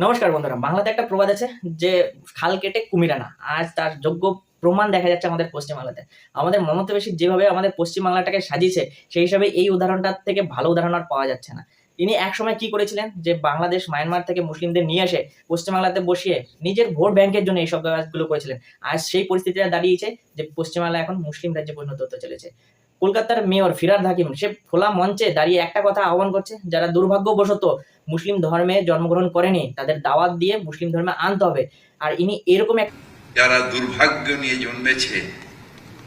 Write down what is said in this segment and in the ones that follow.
নমস্কার বন্ধুরা, বাংলাতে একটা প্রবাদ আছে যে খাল কেটে কুমির আনা। আজ তার যোগ্য প্রমাণ দেখা যাচ্ছে আমাদের পশ্চিমবাংলাতে। আমাদের মমতা বেশি যেভাবে আমাদের পশ্চিমবাংলাটাকে সাজিয়েছে, সেই হিসাবে এই উদাহরণটার থেকে ভালো উদাহরণ আর পাওয়া যাচ্ছে না। তিনি একসময় কি করেছিলেন যে বাংলাদেশ, মায়ানমার থেকে মুসলিমদের নিয়ে এসে পশ্চিমবাংলাতে বসিয়ে নিজের ভোট ব্যাংকের জন্য এইসব কাজগুলো করেছিলেন। আজ সেই পরিস্থিতিটা দাঁড়িয়েছে যে পশ্চিমবাংলা এখন মুসলিম রাজ্যে পরিণত হতে চলেছে। কলকাতার মেয়র ফিরাদ হাকিম, সে খোলা মঞ্চে দাঁড়িয়ে একটা কথা আহ্বান করছে, যারা দুর্ভাগ্যবশত মুসলিম ধর্মে জন্মগ্রহণ করেনি, তাদের দাওয়াত দিয়ে মুসলিম ধর্মে আনতে হবে। আর ইনি এরকম এক যারা দুর্ভাগ্য নিয়ে জন্মেছে,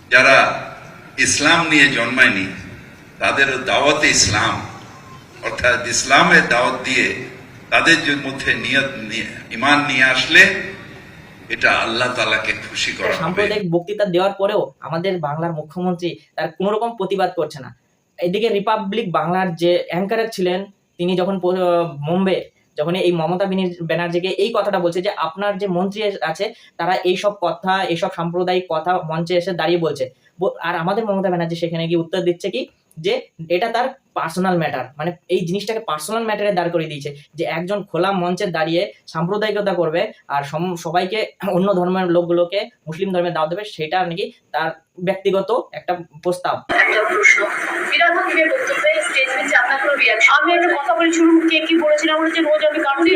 যারা ইসলাম নিয়ে জন্মায়নি, তাদের দাওয়াতে ইসলাম, অর্থাৎ ইসলামের দাওয়াত দিয়ে তাদের মধ্যে নিয়ত নিয়ে- ইমান নিয়ে আসলে এটা আল্লাহ তালাকে খুশি করা সাম্প্রদায়িক বক্তৃতা দেওয়ার পরেও আমাদের বাংলার মুখ্যমন্ত্রী তার কোনো রকম প্রতিবাদ করছে না। এদিকে রিপাবলিক বাংলার যে অ্যাঙ্কার ছিলেন, তিনি যখন মুম্বে যখন এই মমতা ব্যানার্জিকে এই কথাটা বলছে যে, আপনার যে মন্ত্রী আছে, তারা এইসব কথা, এইসব সাম্প্রদায়িক কথা মঞ্চে এসে দাঁড়িয়ে বলছে। আর আমাদের মমতা ব্যানার্জি সেখানে গিয়ে উত্তর দিচ্ছে কি যে এটা তার পার্সোনাল ম্যাটার মানে এই জিনিসটাকে পার্সোনাল ম্যাটারে দাঁড় করিয়ে দিয়েছে। যে একজন খোলা মঞ্চে দাঁড়িয়ে সাম্প্রদায়িকতা করবে আর সবাইকে অন্য ধর্মের লোকগুলোকে মুসলিম ধর্মে দাও দেবে সেটা নাকি তার ব্যক্তিগত একটা প্রস্তাব। আমি একটা কথা বলি শুনুন কে কি বলেছিলাম বলেছে রোজ আমি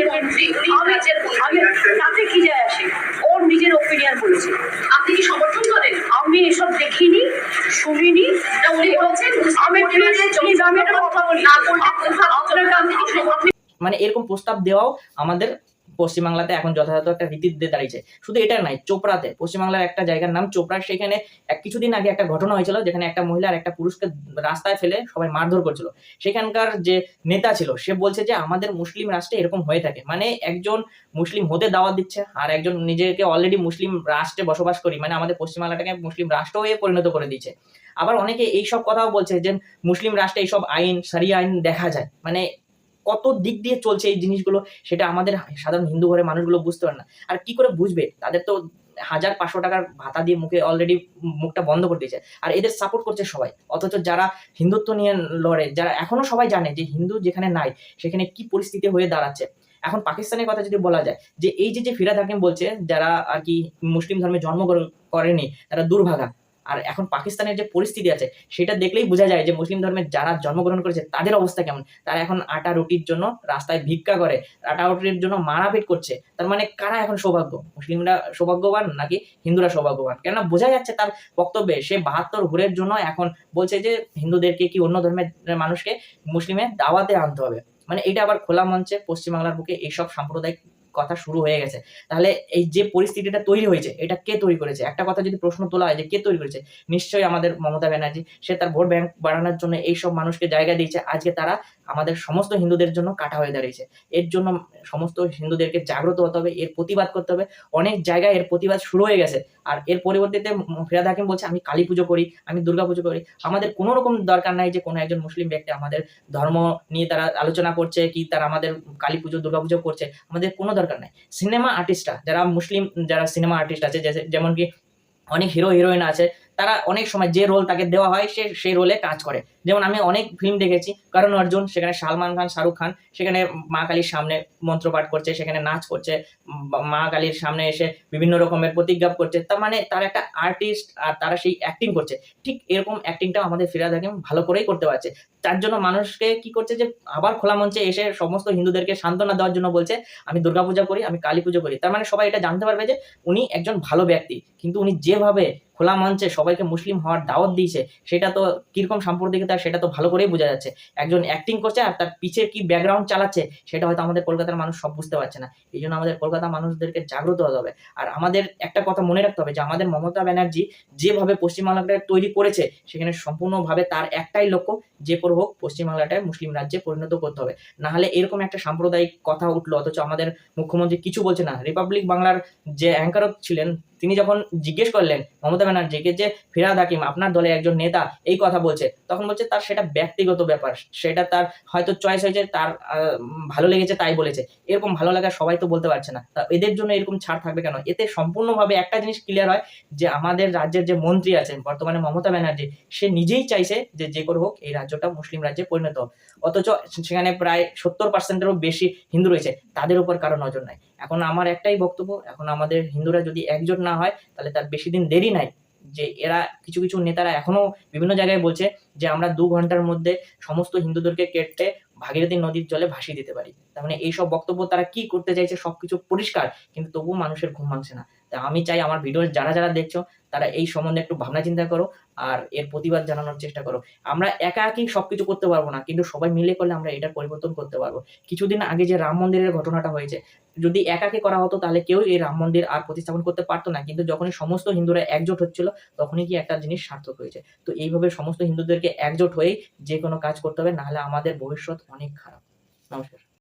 আমি তাতে কি যায় আসে? ওর নিজের ওপিনিয়ন বলেছে। আপনি কি সমর্থন করেন? আমি এসব দেখিনি। শুনিনি। উনি বলছেন আমি প্লিজ আমি একটা কথা বলি। আপনার কাছে মানে এরকম প্রস্তাব দেওয়াও আমাদের পশ্চিমবাংলাতে এখন যথাযথ একটা রীতি দিয়ে দাঁড়িয়েছে। শুধু এটা নয়, চোপড়াতে। পশ্চিমবাংলার একটা জায়গার নাম চোপড়া। সেখানে এক কিছুদিন আগে একটা ঘটনা হয়েছিল, যেখানে একটা মহিলা আর একটা পুরুষকে রাস্তায় ফেলে সবাই মারধর করছিল। সেখানকার যে নেতা ছিল, সে বলছে যে, আমাদের মুসলিম রাষ্ট্রে এরকম হয়ে থাকে। মানে একজন মুসলিম হতে দাওয়াত দিচ্ছে, আর একজন নিজেকে অলরেডি মুসলিম রাষ্ট্রে বসবাস করি। মানে আমাদের পশ্চিমবাংলাটাকে মুসলিম রাষ্ট্র হয়ে পরিণত করে দিচ্ছে আবার অনেকে এইসব কথাও বলছে যে, মুসলিম রাষ্ট্রে এইসব আইন, সারিয়া আইন দেখা যায়। মানে কত দিক দিয়ে চলছে এই জিনিসগুলো সেটা আমাদের সাধারণ হিন্দু ঘরের মানুষগুলো বুঝতে পারে না। আর কি করে বুঝবে? তাদের তো হাজার পাঁচশো টাকার ভাতা দিয়ে মুখে অলরেডি মুখটা বন্ধ করে দিয়েছে। আর এদের সাপোর্ট করছে সবাই। অথচ যারা হিন্দুত্ব নিয়ে লড়ে, যারা এখনও সবাই জানে যে হিন্দু যেখানে নাই, সেখানে কি পরিস্থিতি হয়ে দাঁড়াচ্ছে। এখন পাকিস্তানের কথা যদি বলা যায়, যে এই যে যে ফিরাদ হাকিম বলছে, যারা আর কি মুসলিম ধর্মে জন্মগ্রহণ করেনি, তারা দুর্ভাগা। আর এখন পাকিস্তানের যে পরিস্থিতি আছে, সেটা দেখলেই বোঝা যায় যে মুসলিম ধর্মের যারা জন্মগ্রহণ করেছে, তাদের অবস্থা কেমন? তারা এখন আটা রুটির জন্য রাস্তায় ভিক্ষা করে, আটা রুটির জন্য মারাপিট করছে। তার মানে কারা এখন সৌভাগ্য? মুসলিমরা সৌভাগ্যবান নাকি হিন্দুরা সৌভাগ্যবান? কেননা বোঝা যাচ্ছে তার বক্তব্যে, সে বাহাত্তর হুরের জন্য এখন বলছে যে হিন্দুদেরকে কি অন্য ধর্মের মানুষকে মুসলিমে দাওয়াতে আনতে হবে? মানে এটা আবার খোলা মঞ্চে পশ্চিমবাংলার বুকে এইসব সাম্প্রদায়িক কথা শুরু হয়ে গেছে। তাহলে এই যে পরিস্থিতিটা তৈরি হয়েছে, এটা কে তৈরি করেছে? একটা কথা যদি প্রশ্ন তোলা হয় যে কে তৈরি করেছে? নিশ্চয়ই আমাদের মমতা ব্যানার্জি। সে তার ভোট ব্যাংক বাড়ানোর জন্য এইসব মানুষকে জায়গা দিয়েছে। আজকে তারা আমাদের সমস্ত হিন্দুদের জন্য কাটা হয়ে দাঁড়িয়েছে। এর জন্য সমস্ত হিন্দুদেরকে জাগ্রত হতে হবে, এর প্রতিবাদ করতে হবে। অনেক জায়গায় এর প্রতিবাদ শুরু হয়ে গেছে। আর এর পরিবর্তিতে ম- ফিরাদ হাকিম বলছে, আমি কালী পুজো করি, আমি দুর্গা পুজো করি। আমাদের কোনো রকম দরকার নাই যে কোনো একজন মুসলিম ব্যক্তি আমাদের ধর্ম নিয়ে তারা আলোচনা করছে, কি তারা আমাদের কালী পুজো, দুর্গা পুজো করছে। আমাদের কোনো দরকার নাই। সিনেমা আর্টিস্টরা যারা মুসলিম, যারা সিনেমা আর্টিস্ট আছে যেমন কি অনেক হিরো হিরোইন আছে তারা অনেক সময় যে রোল তাকে দেওয়া হয়, সে সেই রোলে কাজ করে। যেমন আমি অনেক ফিল্ম দেখেছি, কারণ অর্জুন, সেখানে সালমান খান, শাহরুখ খান, সেখানে মা কালীর সামনে মন্ত্রপাঠ করছে, সেখানে নাচ করছে মা কালীর সামনে এসে বিভিন্ন রকমের প্রতিজ্ঞা করছে। তার মানে তার একটা আর্টিস্ট আর তারা সেই অ্যাক্টিং করছে। ঠিক এরকম অ্যাক্টিংটা আমাদের ফিরাদ হাকিম ভালো করেই করতে পারছে। তার জন্য মানুষকে কি করছে যে, আবার খোলা মঞ্চে এসে সমস্ত হিন্দুদেরকে সান্ত্বনা দেওয়ার জন্য বলছে, আমি দুর্গাপূজা করি, আমি কালী পুজো করি। তার মানে সবাই এটা জানতে পারবে যে, উনি একজন ভালো ব্যক্তি। কিন্তু উনি যেভাবে খোলা মঞ্চে সবাইকে মুসলিম হওয়ার দাওয়াত দিয়েছে, সেটা তো কীরকম সাম্প্রদায়িকতা সেটা তো ভালো করেই বোঝা যাচ্ছে। একজন অ্যাক্টিং করছে আর তার পিছে কি ব্যাকগ্রাউন্ড চালাচ্ছে, সেটা হয়তো আমাদের কলকাতার মানুষ সব বুঝতে পারছে না। এই জন্য আমাদের কলকাতার মানুষদেরকে জাগ্রত হতে হবে। আর আমাদের একটা কথা মনে রাখতে হবে যে, আমাদের মমতা ব্যানার্জি যেভাবে পশ্চিমবাংলাটা তৈরি করেছে, সেখানে সম্পূর্ণভাবে তার একটাই লক্ষ্য, যে করে হোক পশ্চিমবাংলাটায় মুসলিম রাজ্যে পরিণত করতে হবে। নাহলে এরকম একটা সাম্প্রদায়িক কথা উঠল, অথচ আমাদের মুখ্যমন্ত্রী কিছু বলছে না। রিপাবলিক বাংলার যে অ্যাঙ্কার ছিলেন, তিনি যখন জিজ্ঞেস করলেন, মমতা মমতা ব্যানার্জিকে যে ফিরাদ হাকিম, আপনার দলে একজন নেতা, এই কথা বলছে। তখন বলছে তার সেটা ব্যক্তিগত ব্যাপার। সেটা তার হয়তো চয়েস হয়েছে, তার ভালো লেগেছে তাই বলেছে। এরকম ভালো লাগা সবাই তো বলতে পারছে না। তা এদের জন্য এরকম ছাড় থাকবে কেন? এতে সম্পূর্ণভাবে একটা জিনিস ক্লিয়ার হয় যে আমাদের রাজ্যের যে মন্ত্রী আছেন, বর্তমানে মমতা ব্যানার্জি, সে নিজেই চাইছে যে যে করে হোক এই রাজ্যটা মুসলিম রাজ্যে পরিণত অথচ সেখানে প্রায় সত্তর পার্সেন্টেরও বেশি হিন্দু রয়েছে। তাদের উপর কারও নজর নাই। এখন আমার একটাই বক্তব্য, এখন আমাদের হিন্দুরা যদি একজোট না হয়, তাহলে তার বেশি দিন দেরি নাই। যে এরা কিছু কিছু নেতারা এখনও বিভিন্ন জায়গায় বলছে যে, আমরা দু ঘণ্টার মধ্যে সমস্ত হিন্দুদেরকে কেটে ভাগীরথী নদীর জলে ভাসিয়ে দিতে পারি। তার মানে এইসব বক্তব্য তারা কি করতে চাইছে সবকিছু পরিষ্কার, কিন্তু তবুও মানুষের ঘুম ভাঙছে না। তা আমি চাই আমার ভিডিও যারা যারা দেখছ, তারা এই সম্বন্ধে একটু ভাবনা চিন্তা করো আর এর প্রতিবাদ জানানোর চেষ্টা করো। আমরা একা একই সব কিছু করতে পারব না, কিন্তু সবাই মিলে করলে আমরা এটার পরিবর্তন করতে পারব। কিছুদিন আগে যে রাম মন্দিরের ঘটনাটা হয়েছে, যদি একাকে করা হতো তাহলে কেউ এই রাম মন্দির আর প্রতিস্থাপন করতে পারতো না, কিন্তু যখনই সমস্ত হিন্দুরা একজোট হচ্ছিল, তখনই কি একটা জিনিস সার্থক হয়েছে। তো এইভাবে সমস্ত হিন্দুদেরকে একজোট হয়েই যে কোনো কাজ করতে হবে, নাহলে আমাদের ভবিষ্যৎ অনেক খারাপ। নমস্কার।